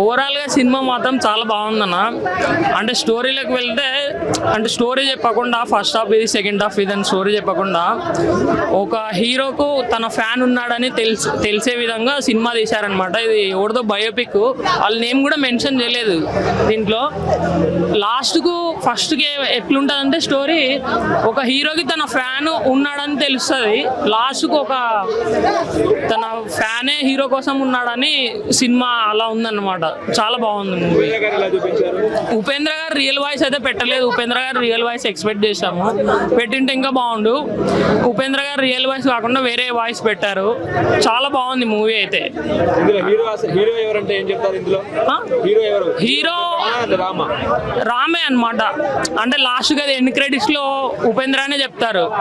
ఓవరాల్గా సినిమా మాత్రం చాలా బాగుందన్న. అంటే స్టోరీలోకి వెళ్తే అంటే స్టోరీ చెప్పకుండా ఫస్ట్ హాఫ్ ఇది సెకండ్ హాఫ్ ఇది అని స్టోరీ చెప్పకుండా ఒక హీరోకు తన ఫ్యాన్ ఉన్నాడని తెలుసు తెలిసే విధంగా సినిమా తీశారనమాట ఇది ఎవరిదో బయోపిక్ వాళ్ళ నేమ్ కూడా మెన్షన్ చేయలేదు దీంట్లో. లాస్ట్కు ఫస్ట్కి ఎట్లుంటుందంటే స్టోరీ ఒక హీరోకి తన ఫ్యాన్ ఉన్నాడని తెలుస్తుంది. లాస్ట్కు ఒక తన ఫ్యానే హీరో కోసం ఉన్నాడని సినిమా అలా ఉందన్నమాట. చాలా బాగుంది మూవీ ఉపేంద్ర గారు రియల్ వాయిస్ అయితే పెట్టలేదు. ఉపేంద్ర గారు రియల్ వాయిస్ ఎక్స్పెక్ట్ చేశాము. పెట్టింటే ఇంకా బాగుండు. ఉపేంద్ర గారు రియల్ వాయిస్ కాకుండా వేరే వాయిస్ పెట్టారు. చాలా బాగుంది మూవీ అయితే. ఇందులో హీరో అస- హీరో ఎవరంటే ఏం చెప్తారు ఇందులో? ఆ? హీరో ఎవరు? హీరో ఆ, రామ. రామే అన్నమాట. అంటే లాస్ట్గా ఎండ్ క్రెడిట్స్లో ఉపేంద్రనే చెప్తారు.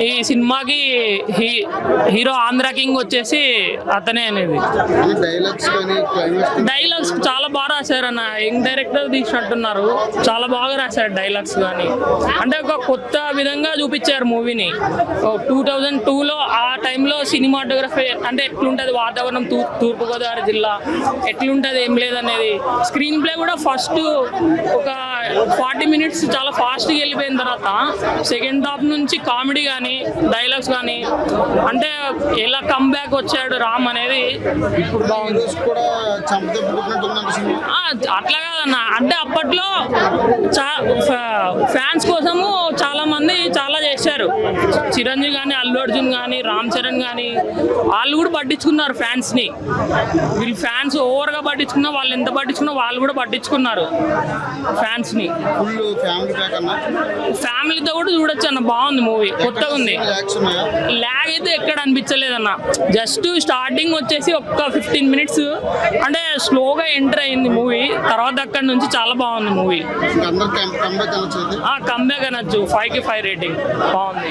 ఈ సినిమాకి హీ- హీరో ఆంధ్ర కింగ్ వచ్చేసి అతనే అనేది. డైలాగ్స్ కానీ క్లైమాక్స్ డైలాగ్స్ చాలా బాగా రాశారు అన్న యంగ్ డైరెక్టర్ తీసినట్టున్నారు చాలా బాగా రాశారు డైలాగ్స్ కానీ అంటే ఒక కొత్త విధంగా చూపించారు మూవీని. టూ థౌజండ్ టూలో ఆ టైంలో సినిమాటోగ్రఫీ అంటే ఎట్లుంటుంది? వాతావరణం తూ తూర్పుగోదావరి జిల్లా ఎట్లుంటుంది? ఏం లేదనేది. స్క్రీన్ ప్లే కూడా ఫస్ట్ ఒక ఫార్టీ మినిట్స్ చాలా ఫాస్ట్గా వెళ్ళిపోయిన తర్వాత సెకండ్ హాఫ్ నుంచి కామెడీ కానీ డైలాగ్స్ కానీ అంటే ఎలా కమ్బ్యాక్ వచ్చాడు రామ్ అనేది ఇప్పుడు బాగుంది అట్లా కాదన్న. అంటే అప్పట్లో ఫ్యాన్స్ కోసము చాలా మంది చిరంజీవి కానీ అల్లు అర్జున్ కానీ రామ్ చరణ్ కానీ వాళ్ళు కూడా పట్టించుకున్నారు ఫ్యాన్స్ని వీళ్ళు ఫ్యాన్స్ ఓవర్గా పట్టించుకున్నా వాళ్ళు ఎంత పట్టించుకున్నా వాళ్ళు కూడా పట్టించుకున్నారు ఫ్యాన్స్ని ఫుల్ ఫ్యామిలీ ప్యాక్ అన్న? ఫ్యామిలీతో కూడా చూడొచ్చు అన్న బాగుంది మూవీ కొత్తగా ఉంది. ల్యాగ్ అయితే ఎక్కడ అనిపించలేదన్న. జస్ట్ స్టార్టింగ్ వచ్చేసి ఒక్క ఫిఫ్టీన్ మినిట్స్ అంటే స్లోగా ఎంటర్ అయింది మూవీ. తర్వాత అక్కడ నుంచి చాలా బాగుంది మూవీ. కంబ్యాక్ అనొచ్చు ఫైవ్కి ఫైవ్ రేటింగ్ బాగుంది.